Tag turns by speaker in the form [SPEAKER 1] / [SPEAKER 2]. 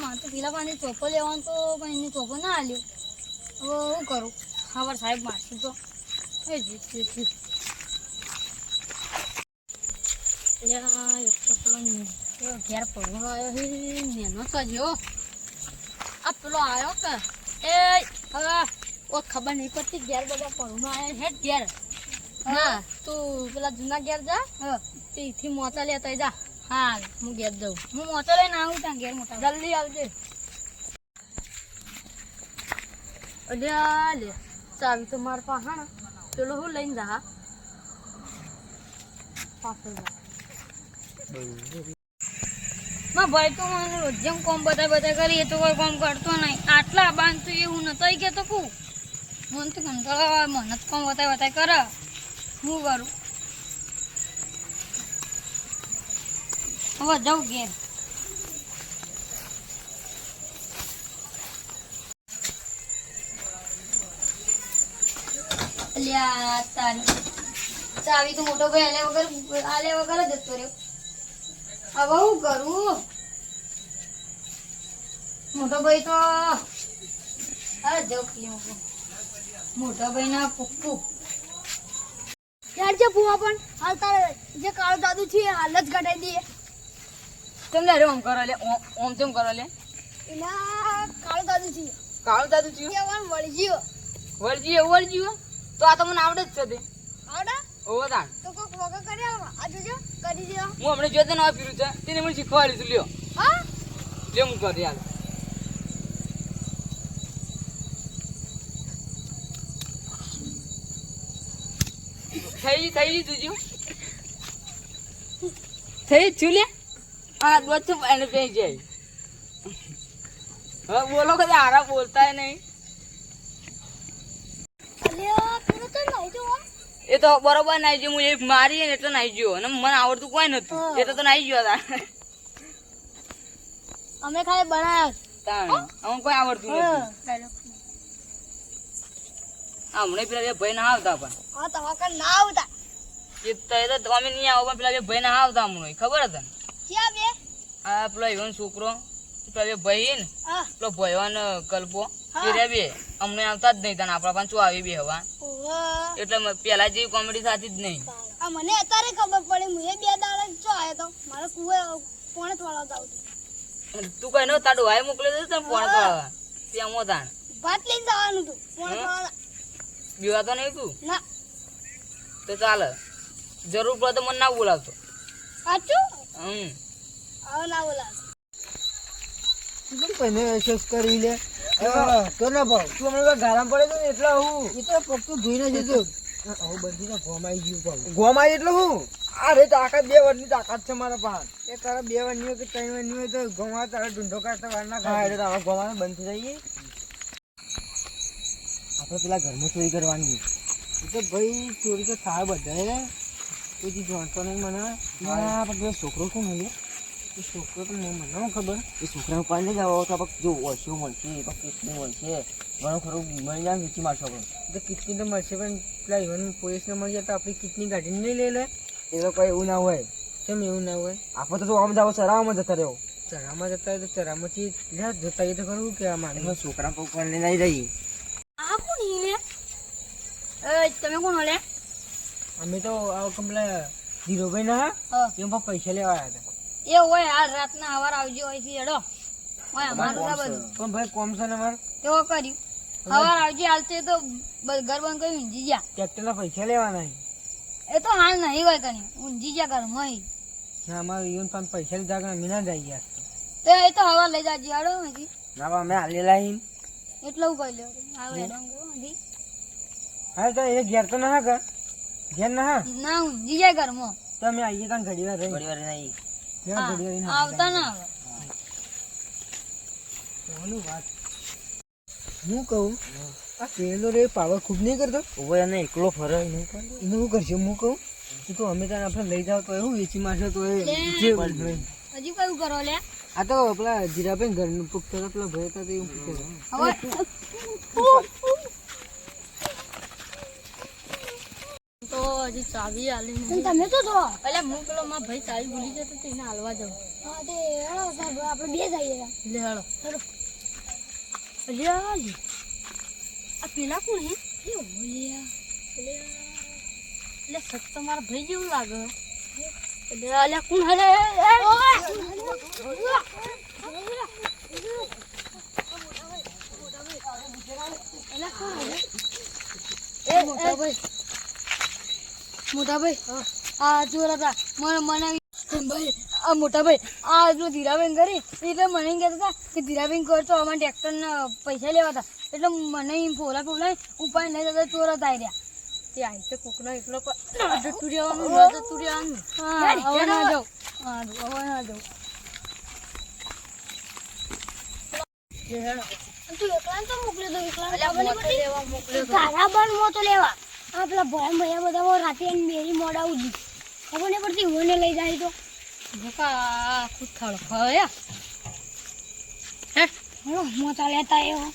[SPEAKER 1] મારે તો પેલા પાણી ચોપો લેવાનું તો પણ એની ચોપો ના આલ્યો. હવે હું કરું? ખબર સાહેબ મારશું તો. એ પેલો ઘેર પડવાનો આવ્યો હે, નેનો તો આ પેલો આવ્યો કે? એ હવે ખબર નહીં પડતી, ઘેર બધા પડવાનો આવ્યો હેઠ ઘેર. ના તું પેલા જૂના ઘેર જા. તેથી મોતા લેતા જા. હા. હું ઘેર જાઉં. હું મોતો લઈને આવું ત્યાં ઘેર મોટા. જલ્દી આવજે. અલ્યા લે. ચાવી તો માર પાસે પેલો હું લઈને જા માં ભાઈ તો મને રોજ જેમ કોમ બધા બધા કરી કરીએ તો કોઈ કોમ કરતો નહીં. આટલા બાંધતું એવું નતો કે તો. કું મને તો કંટાળો આવે મને જ કોમ બતાય બતાય કરે. હું કરું હવે જાઉં ઘેર. ચાવી તો મોટો ભાઈ વગર આલે વગર જ જતો રહ્યો. હવે હું કરું? મોટો તો અરે પી મૂકું ભાઈ ના પુપ્પુ.
[SPEAKER 2] યાર જે ભૂવા પણ હાલ તારે જે કાળો દાદુ છે હાલ જ ઘટાઈ દઈએ.
[SPEAKER 3] તમને અરે ઓમ કરો લે ઓમ તેમ કરો લે?
[SPEAKER 2] એના કાળો જાદુ છે.
[SPEAKER 3] કાળું દાદુ છે
[SPEAKER 2] કેવાનું વળી ગયો
[SPEAKER 3] વળજી એવું તો આ તો મને આવડે જ છે તે.
[SPEAKER 2] આવડે?
[SPEAKER 3] ઓવો તાણ.
[SPEAKER 2] તો કોક વગર કરી આવ. આ જોજો કરી દેવા
[SPEAKER 3] હું હમણાં જોતે નવા પીરું છે. તેને મને શીખવાડી તું લ્યો.
[SPEAKER 2] હા?
[SPEAKER 3] લે હું કરી યાર થઈ થઈ જુજુ થઈ છું આ દોત એને પે જાય. હવે બોલો કે આરા બોલતા નહીં. એ તો બરોબર નાઈ ગયો હું એક મારી ને એટલે નાઈ ગયો અને મને આવડતું કોઈ નતું એટલે તો નાઈ ગયો તા
[SPEAKER 2] અમે ખાલી બનાવ્યા
[SPEAKER 3] તાણ. અમને કોઈ આવડતું
[SPEAKER 2] હા.
[SPEAKER 3] નથી. હમણાં પેલા બે ભાઈ ના આવતા પણ.
[SPEAKER 2] હા તો વખત ના આવતા.
[SPEAKER 3] એ તો તો તમે નહીં આવો પણ પેલા બે ભાઈ ના આવતા હમણે ખબર હતા
[SPEAKER 2] ક્યાં બે?
[SPEAKER 3] આ પેલો એવો છોકરો. પેલા બે ભાઈ ને પેલો ભયવાન કલ્પો. એ બે. અમને આવતા જ નહીં તને આપણા પણ શું આવી બે હવા એટલે પેલા જેવી કોમેડી થતી જ નહીં.
[SPEAKER 2] મને અત્યારે ખબર પડી હું એ બે દાડા ચો આવ્યો તો. મારે કુએ પોણે વાળો જાવ
[SPEAKER 3] તું કઈ ન તાડું હાય મોકલી દે તને પોણે તો ત્યાં મોતાણ
[SPEAKER 2] ભાત લઈને જવાનું તું પોણે
[SPEAKER 3] હે?
[SPEAKER 2] વાળા
[SPEAKER 3] બીવા તો નહીં તું
[SPEAKER 2] ના.
[SPEAKER 3] તો ચાલે. જરૂર પડે તો મને ના બોલાવતો
[SPEAKER 2] સાચું?
[SPEAKER 3] હમ.
[SPEAKER 2] હવે ના બોલાવતો
[SPEAKER 4] પને એસેસ કરી લે? તો ના ભાવ. તું હમણાં ગારામ પડે છે ને એટલે હું. એ તો પગ તો ધોઈને જજો હું બધી ને ગોમાઈ ગયું પાછું ગોમાઈ એટલે હું? અરે તાકાત બે વર્ષની તાકાત છે મારા પાસે એ તારા બે વર્ષની હોય કે ત્રણ વર્ષની હોય તો ગોમા તારા ઢૂંઢો કાઢતા વાર ના ખાય એટલે તારા ગોમાને બંધ થઈ જઈએ આપણે પેલા ઘરમાં ચોરી કરવાની એટલે ભાઈ ચોરી તો થાય બધાએ. કોઈ જાણતો નહીં મને. મારા પેલો છોકરો કોણ હોય એ છોકરો તો મને મને ખબર? એ છોકરા ઉપર નહીં જવા તો આપણે જો ઓછું મળશે તો કેટલું મળશે? ઘણું ખરું મળી જાય વીચી મારશો પણ એટલે કિટની તો મળશે પણ પેલા ઇવન પોલીસને મળી જાય તો આપણી કિટની ગાડીને નહીં લઈ લે? એ લોકો એવું ના હોય. કેમ એવું ના હોય? આપણે તો આમ જાવ ચરાવમાં જતા રહ્યો ચરામાં જતા હોય તો ચરામાંથી જતા એ તો ખરું કે આ મારે છોકરા પર લઈને આવી જઈએ
[SPEAKER 1] એ તમે કોણ ઓલે
[SPEAKER 4] અમે તો કમલા ધીરોભાઈ ના એમ પણ પૈસા લેવા આવ્યા હતા.
[SPEAKER 1] એ હોય આ રાતના હવાર આવજો હોય છે એડો હોય અમારું ના બધું.
[SPEAKER 4] પણ ભાઈ કોમ છે ને મારે
[SPEAKER 1] તેવો કર્યું. હવાર આવજો હાલતે તો ઘર બંધ કરી ઊંઘી જા
[SPEAKER 4] ટ્રેક્ટરના પૈસા લેવાના.
[SPEAKER 1] એ તો હાલ નહીં હોય કને ઊંઘી ગયા ઘરમાં ઈ.
[SPEAKER 4] ના અમારે ઈવન પણ પૈસા લીધા કે અમે ના જઈ ગયા
[SPEAKER 1] તો એ તો હવાર લઈ જાજી હાડો અહીંથી.
[SPEAKER 4] ના અમે હાલેલા લાઈન
[SPEAKER 1] એટલું કહી લ્યો. આવે અહીંથી.
[SPEAKER 4] હા તો એ ઘેર તો ના કર ઘેર. ના હા.
[SPEAKER 1] ના ઊંઘી જાય ઘરમાં.
[SPEAKER 4] તો અમે આવીએ ત્યાં ઘડી વાર રહી ઘડી વાર નહીં
[SPEAKER 1] હા,
[SPEAKER 4] ઘડી વાર
[SPEAKER 1] આવતા ના આવે.
[SPEAKER 4] વાત. હું કહું આ પેલો રે પાવર ખૂબ નહીં કરતો? ઓવે અને એકલો ફરે નહીં. એને શું કરશે? હું કહું તો અમે ત્યાં આપણે લઈ જાવ તો એવું વેચી મારશે તો એ જે
[SPEAKER 1] હજી કયું કરો લે.
[SPEAKER 4] આ તો પેલા જીરાબેન ઘરનું પુખ્ત હતા પેલા ભય હતા તે એવું પૂછતા હતા
[SPEAKER 1] હવે તો
[SPEAKER 5] હજી ચાવી આલી
[SPEAKER 1] તમે તો છો.
[SPEAKER 5] એટલે હું પેલો માં ભાઈ ચાવી ભૂલી જતો તો એને હાલવા જાઉં.
[SPEAKER 1] હા તે હેળો સાહેબ આપણે બે જઈએ.
[SPEAKER 5] લે હેળો હેળો લે. આ પેલા કોણ હે?
[SPEAKER 1] એ ઓલિયા
[SPEAKER 5] એટલે સત તમારા ભાઈ જેવું લાગે. એટલે અલ્યા કોણ હલે
[SPEAKER 1] એ મોટા ભાઈ મોટા ભાઈ આ જોરા મને મને ભાઈ આ મોટાભાઈ આ જો ધીરાબેન કરી એટલે મને એમ કહેતા હતા કે ધીરાબેન કરતો અમારા ટ્રેક્ટરના પૈસા લેવા હતા. એટલે મને એમ ફોલા ફોલા ઉપાય નહીં થતા ચોરા થાય રહ્યા
[SPEAKER 5] તે આઈ તો કોકનો એકલો જતું રહેવાનું જતું રહેવાનું.
[SPEAKER 1] હા હવે ના જાઉં. હા હવે ના જાઉં. તું એકલા તો મોકલ્યો તો એકલા
[SPEAKER 5] લેવા મોકલ્યો તો.
[SPEAKER 1] તારા પણ મોતો લેવા. આ પેલા ભયા ભયા બધા રાતે મેરી મોડા ઉડી ખબર નહીં પડતી હોને લઈ જાય તો.
[SPEAKER 5] ભૂકા આખું થળ હે? હેટ
[SPEAKER 1] હેડો મોતા લેતા એવો